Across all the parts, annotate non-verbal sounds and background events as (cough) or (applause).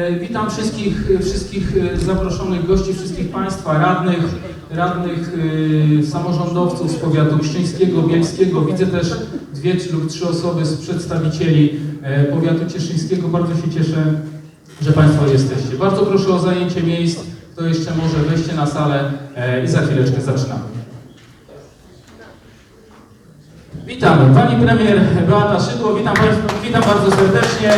E, Witam wszystkich, wszystkich e, zaproszonych gości, wszystkich Państwa, radnych, radnych e, samorządowców z powiatu pszczyńskiego, bielskiego. Widzę też dwie lub trzy osoby z przedstawicieli powiatu cieszyńskiego. Bardzo się cieszę, że Państwo jesteście. Bardzo proszę o zajęcie miejsc. Kto jeszcze może, wejście na salę i za chwileczkę zaczynamy. Witamy. Pani premier Beata Szydło, witam witam bardzo serdecznie.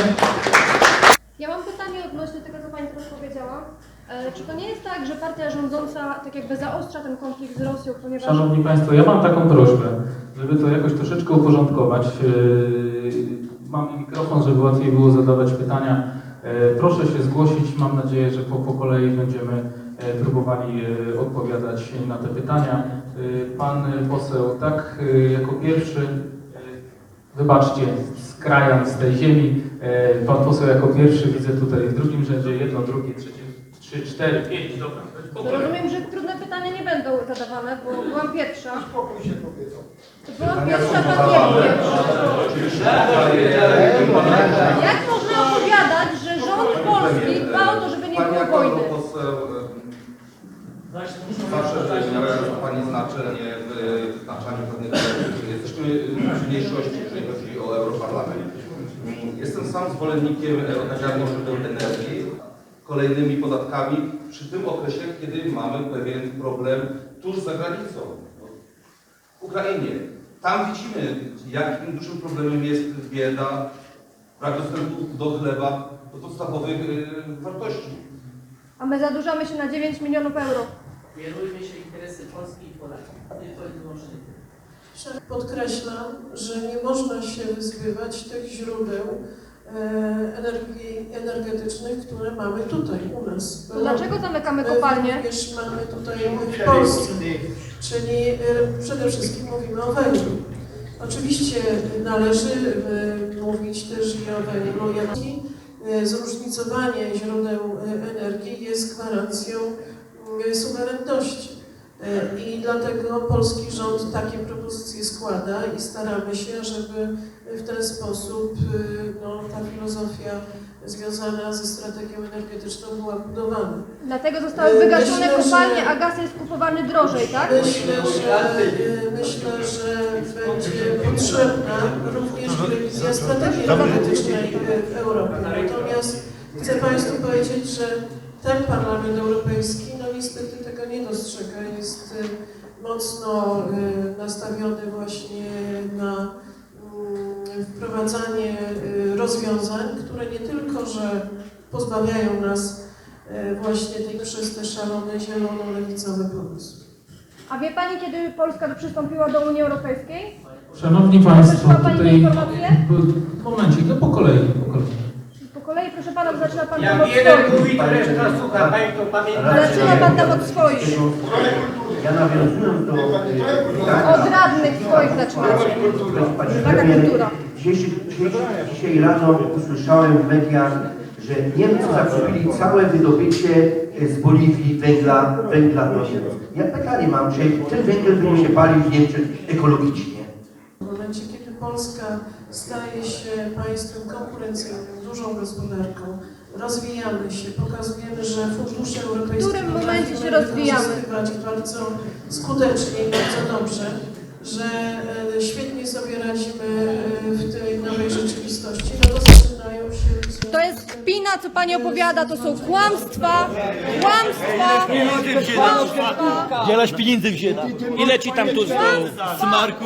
Ja mam pytanie odnośnie tego, co Pani teraz powiedziała. E, Czy to nie jest tak, że partia rządząca tak jakby zaostrza ten konflikt z Rosją, ponieważ... Szanowni Państwo, ja mam taką prośbę, żeby to jakoś troszeczkę uporządkować. Yy, Mamy mikrofon, żeby łatwiej było zadawać pytania. Yy, Proszę się zgłosić. Mam nadzieję, że po, po kolei będziemy próbowali odpowiadać na te pytania. Pan poseł, tak, jako pierwszy, wybaczcie, z krajan, z tej ziemi, pan poseł jako pierwszy widzę tutaj w drugim rzędzie, jedno, drugie, trzecie, trzy, cztery, pięć, dobra. po kolei. Rozumiem, że trudne pytania nie będą zadawane, bo byłam pierwsza. Spokój się kobietą. Byłam pierwsza, pan nie pierwszy. Jak można opowiadać, że rząd polski dba o to, żeby nie Pani było jako wojny? poseł e, zawsze Pani znaczenie w wyznaczaniu pewnych. Jesteśmy w mniejszości, jeżeli chodzi o Europarlament. Jestem sam zwolennikiem odnawialnych źródeł energii, kolejnymi podatkami przy tym okresie, kiedy mamy pewien problem tuż za granicą. W Ukrainie. Tam widzimy, jakim dużym problemem jest bieda, brak dostępu do chleba, do podstawowych e, wartości. A my zadłużamy się na 9 milionów euro. Kierujmy się interesy Polski i Polaków, tylko i wyłącznie. Podkreślam, że nie można się wyzbywać tych źródeł energii energetycznych, które mamy tutaj u nas. To dlaczego zamykamy My kopalnie? Również mamy tutaj w Polsce, czyli e, przede wszystkim mówimy o węglu. Oczywiście należy e, mówić też i o węglu. jak- e, Zróżnicowanie źródeł e, energii jest gwarancją e, suwerenności. E, I dlatego polski rząd takie propozycje składa i staramy się, żeby w ten sposób e, no, ta filozofia związana ze strategią energetyczną była budowana. Dlatego zostały wygaszone Myślę, że- kopalnie, a gaz jest kupowany drożej, tak? Myślę, że, e, myślę, że będzie potrzebna również rewizja strategii energetycznej w Europie. Natomiast chcę Państwu powiedzieć, że ten Parlament Europejski no niestety tego nie dostrzega. Jest mocno nastawiony właśnie na wprowadzanie e, rozwiązań, które nie tylko, że pozbawiają nas e, właśnie tej przez te szalone zielono-lewicowe pomysły. A wie Pani, kiedy Polska przystąpiła do Unii Europejskiej? Szanowni Państwo, Otrzymał Pani tutaj... informację? Momencik, no po kolei, po kolei. Kolei, proszę Pana, zaczyna Pan tam Jak od jeden swoich. mówi, to reszta słucha. Pani to pamięta. Zaczyna Pan tam od swoich. Ja nawiązując do y, pytania, Od radnych swoich zaczynacie. pani Taka premier, kultura. dzisiejszy, dzisiejszy, dzisiaj rano usłyszałem w mediach, że Niemcy zakupili całe wydobycie y, z Boliwii węgla, węgla do Niemiec. Ja pytanie mam, czy ten węgiel będzie się palił w Niemczech ekologicznie? W momencie, kiedy Polska staje się państwem konkurencyjnym, dużą gospodarką, rozwijamy się, pokazujemy, że fundusze europejskie W którym momencie się rozwijamy? bardzo skutecznie i bardzo dobrze, że e, świetnie sobie radzimy e, w tej nowej rzeczywistości, no to. To jest kpina, co Pani opowiada, to są kłamstwa, kłamstwa, kłamstwa. Dzielaś pieniędzy wzięta. Ile ci tam tu smarku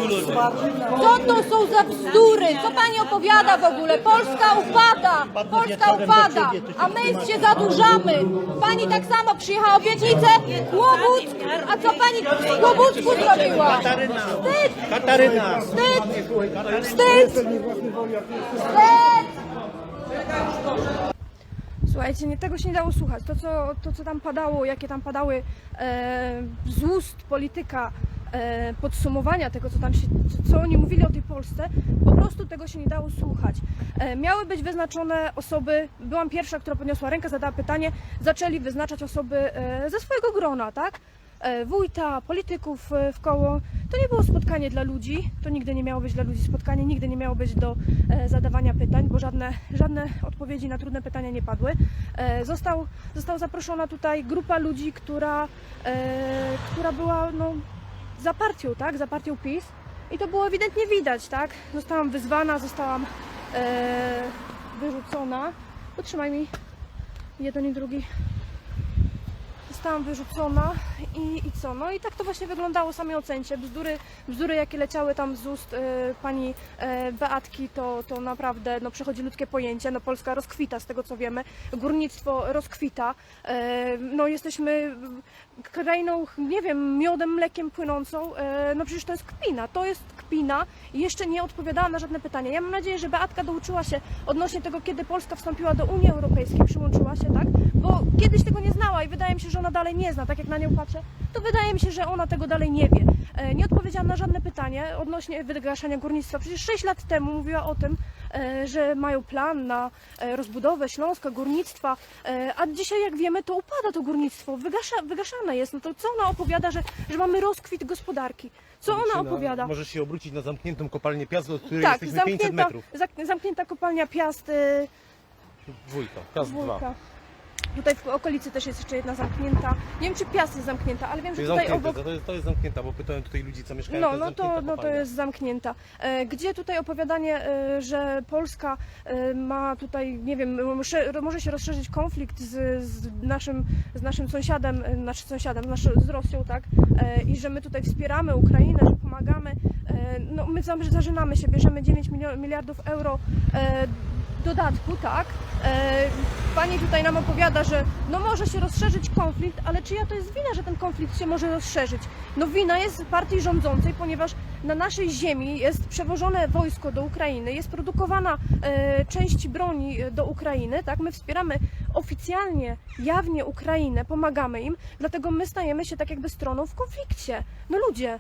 Co to są za bzdury? Co Pani opowiada w ogóle? Polska upada, Polska upada, a my się zadłużamy. Pani tak samo przyjechała obietnicę, Kłobuck, a co Pani w Kłobucku zrobiła? Wstyd, Kataryna. wstyd, wstyd, wstyd. Słuchajcie, nie, tego się nie dało słuchać. To co, to, co tam padało, jakie tam padały e, z ust polityka e, podsumowania tego, co tam się, co, oni mówili o tej Polsce, po prostu tego się nie dało słuchać. E, miały być wyznaczone osoby, byłam pierwsza, która podniosła rękę, zadała pytanie, zaczęli wyznaczać osoby e, ze swojego grona, tak? E, wójta, polityków e, w koło. To nie było spotkanie dla ludzi, to nigdy nie miało być dla ludzi spotkanie, nigdy nie miało być do e, zadawania pytań, bo żadne, żadne odpowiedzi na trudne pytania nie padły. Został, została zaproszona tutaj grupa ludzi, która, która była no, za partią, tak, za partią PiS. I to było ewidentnie widać, tak? Zostałam wyzwana, zostałam wyrzucona. Potrzymaj mi jeden i drugi. Zostałam wyrzucona i, i co? No i tak to właśnie wyglądało, sami ocencie. Bzdury, bzdury jakie leciały tam z ust e, pani e, Beatki, to, to naprawdę no, przechodzi ludzkie pojęcie. No, Polska rozkwita, z tego co wiemy. Górnictwo rozkwita. E, no, jesteśmy krainą, nie wiem, miodem, mlekiem płynącą. E, no przecież to jest kpina. To jest kpina i jeszcze nie odpowiadała na żadne pytania. Ja mam nadzieję, że Beatka douczyła się odnośnie tego, kiedy Polska wstąpiła do Unii Europejskiej, przyłączyła się, tak? Bo kiedyś tego nie znała i wydaje mi się, że ona dalej nie zna. Tak jak na nią patrzę, to wydaje mi się, że ona tego dalej nie wie. E, Nie odpowiedziała na żadne pytanie odnośnie wygaszania górnictwa. Przecież 6 lat temu mówiła o tym, że mają plan na e, rozbudowę Śląska, górnictwa, e, a dzisiaj jak wiemy, to upada to górnictwo, wygasza, wygaszane jest. No to co ona opowiada, że, że mamy rozkwit gospodarki? Co ona opowiada? Możesz się obrócić na zamkniętą kopalnię Piast, od której Tak, jesteśmy 500 zamknięta, metrów. zak- zamknięta kopalnia Piast, e, Dwójka, Piast 2. Tutaj w okolicy też jest jeszcze jedna zamknięta. Nie wiem, czy Piast jest zamknięta, ale wiem, że Czyli tutaj zamknięte, obok... to jest, to jest zamknięta, bo pytałem tutaj ludzi, co mieszkają, No, jest no to, zamknięta no to kopalnia. jest zamknięta. E, Gdzie tutaj opowiadanie, e, że Polska e, ma tutaj, nie wiem, sze- może się rozszerzyć konflikt z, z, naszym, z naszym sąsiadem, e, znaczy sąsiadem, z Rosją, tak? E, I że my tutaj wspieramy Ukrainę, że pomagamy. E, No, my zam- zażynamy się, bierzemy 9 milio- miliardów euro e, dodatku, tak? E, Pani tutaj nam opowiada, że no może się rozszerzyć konflikt, ale czyja to jest wina, że ten konflikt się może rozszerzyć? No wina jest partii rządzącej, ponieważ na naszej ziemi jest przewożone wojsko do Ukrainy, jest produkowana e, część broni e, do Ukrainy, tak? My wspieramy oficjalnie, jawnie Ukrainę, pomagamy im, dlatego my stajemy się tak jakby stroną w konflikcie. No ludzie,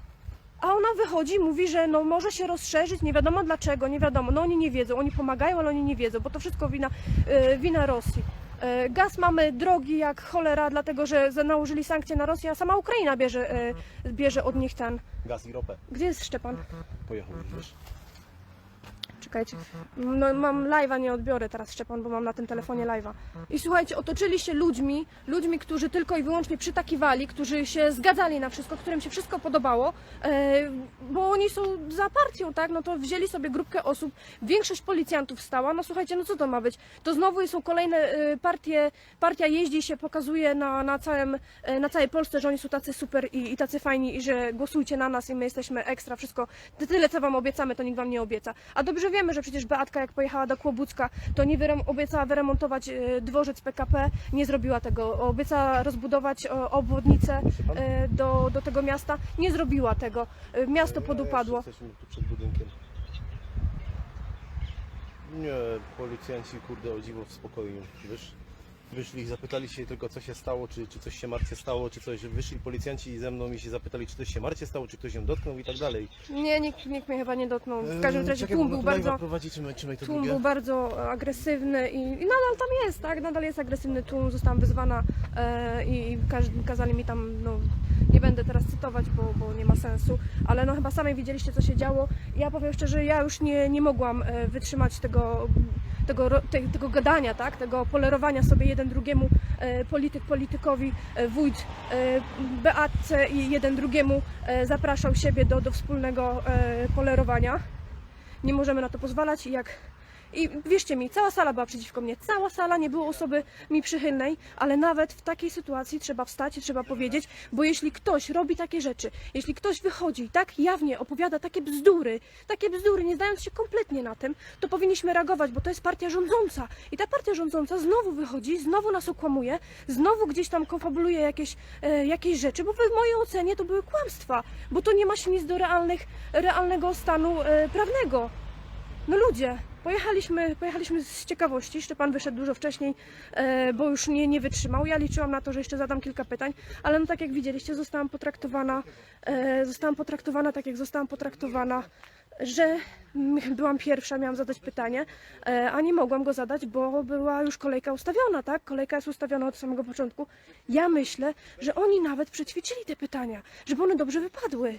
a ona wychodzi i mówi, że no może się rozszerzyć, nie wiadomo dlaczego, nie wiadomo. No oni nie wiedzą, oni pomagają, ale oni nie wiedzą, bo to wszystko wina, e, wina Rosji. E, Gaz mamy drogi jak cholera, dlatego że za- nałożyli sankcje na Rosję, a sama Ukraina bierze, e, bierze od nich ten. Gaz i ropę. Gdzie jest Szczepan? Pojechał już, wiesz. Czekajcie. No, mam live'a, nie odbiorę teraz Szczepan, bo mam na tym telefonie live'a. I słuchajcie, otoczyli się ludźmi, ludźmi, którzy tylko i wyłącznie przytakiwali, którzy się zgadzali na wszystko, którym się wszystko podobało, e, bo oni są za partią, tak? No to wzięli sobie grupkę osób, większość policjantów stała, no słuchajcie, no co to ma być? To znowu są kolejne e, partie, partia jeździ się, pokazuje na, na, całym, e, na całej Polsce, że oni są tacy super i, i tacy fajni i że głosujcie na nas i my jesteśmy ekstra, wszystko, tyle co wam obiecamy, to nikt wam nie obieca. A dobrze wiemy, że przecież Beatka jak pojechała do Kłobucka, to nie obiecała wyremontować e, dworzec PKP, nie zrobiła tego. Obiecała rozbudować e, obwodnicę e, do, do tego miasta, nie zrobiła tego. Miasto podupadło. Jesteśmy tu przed budynkiem. Nie, policjanci, kurde, o dziwo w spokoju, wiesz. Wyszli i zapytali się tylko, co się stało, czy, czy coś się Marcie stało, czy coś. Wyszli policjanci ze mną i się zapytali, czy coś się Marcie stało, czy ktoś ją dotknął i tak dalej. Nie, nikt, nikt mnie chyba nie dotknął. W każdym razie tłum był bardzo... prowadzi, trzymaj, trzymaj to Tłum drugie. był bardzo agresywny i, i nadal tam jest, tak? Nadal jest agresywny tłum, zostałam wyzwana e, i i każ, kazali mi tam, no nie będę teraz cytować, bo, bo nie ma sensu, ale no chyba sami widzieliście co się działo. Ja powiem szczerze, ja już nie, nie mogłam e, wytrzymać tego, tego, te, tego gadania, tak? Tego polerowania sobie jeden drugiemu, e, polityk politykowi, e, wójt e, Beatce i jeden drugiemu zapraszał siebie do, do wspólnego polerowania. Nie możemy na to pozwalać i jak i wierzcie mi, cała sala była przeciwko mnie. Cała sala, nie było osoby mi przychylnej, ale nawet w takiej sytuacji trzeba wstać i trzeba powiedzieć, bo jeśli ktoś robi takie rzeczy, jeśli ktoś wychodzi i tak jawnie opowiada takie bzdury, takie bzdury, nie zdając się kompletnie na tym, to powinniśmy reagować, bo to jest partia rządząca. I ta partia rządząca znowu wychodzi, znowu nas okłamuje, znowu gdzieś tam konfabuluje jakieś, e, jakieś rzeczy, bo w mojej ocenie to były kłamstwa, bo to nie ma się nic do realnych, realnego stanu e, prawnego. No ludzie, pojechaliśmy, pojechaliśmy z ciekawości. Szczepan wyszedł dużo wcześniej, e, bo już nie, nie wytrzymał. Ja liczyłam na to, że jeszcze zadam kilka pytań, ale no tak jak widzieliście, zostałam potraktowana, e, zostałam potraktowana tak, jak zostałam potraktowana. że (laughs) byłam pierwsza, miałam zadać pytanie, e, a nie mogłam go zadać, bo była już kolejka ustawiona, tak? Kolejka jest ustawiona od samego początku. Ja myślę, że oni nawet przećwiczyli te pytania, żeby one dobrze wypadły.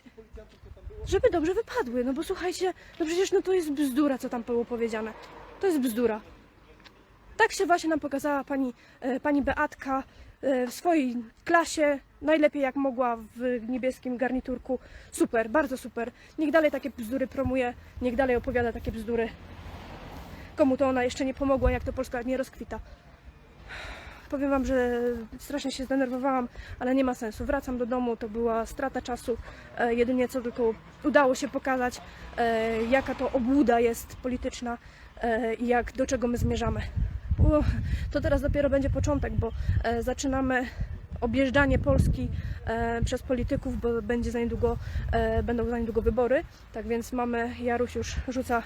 Żeby dobrze wypadły, no bo słuchajcie, no przecież no to jest bzdura, co tam było powiedziane. To jest bzdura. Tak się właśnie nam pokazała pani, e, pani Beatka e, w swojej klasie, najlepiej jak mogła w niebieskim garniturku. Super, bardzo super. Niech dalej takie bzdury promuje, niech dalej opowiada takie bzdury. Komu to ona jeszcze nie pomogła, jak to Polska nie rozkwita. Powiem Wam, że strasznie się zdenerwowałam, ale nie ma sensu. Wracam do domu, to była strata czasu. E, jedynie co tylko udało się pokazać, e, jaka to obłuda jest polityczna e, i jak do czego my zmierzamy. To teraz dopiero będzie początek, bo zaczynamy objeżdżanie Polski e, przez polityków, bo będzie za niedługo, e, będą za niedługo wybory. Tak więc mamy, Jaruś już rzuca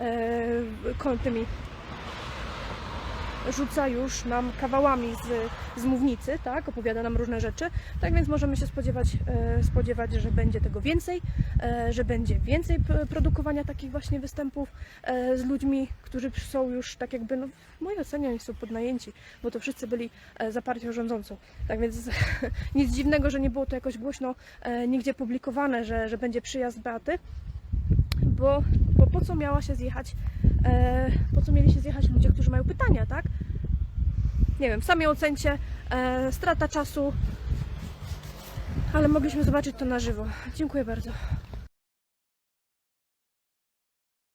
e, tymi rzuca już nam kawałami z, z mównicy, tak, opowiada nam różne rzeczy, tak więc możemy się spodziewać, e, spodziewać że będzie tego więcej, e, że będzie więcej produkowania takich właśnie występów e, z ludźmi, którzy są już tak jakby, no, w mojej ocenie oni są podnajęci, bo to wszyscy byli za rządzącą, tak więc (laughs) nic dziwnego, że nie było to jakoś głośno nigdzie publikowane, że, że będzie przyjazd Beaty, bo, bo po co miała się zjechać, e, po co mieli się zjechać ludzie, którzy mają pytania, tak? Nie wiem, sami ocencie, e, strata czasu, ale mogliśmy zobaczyć to na żywo. Dziękuję bardzo.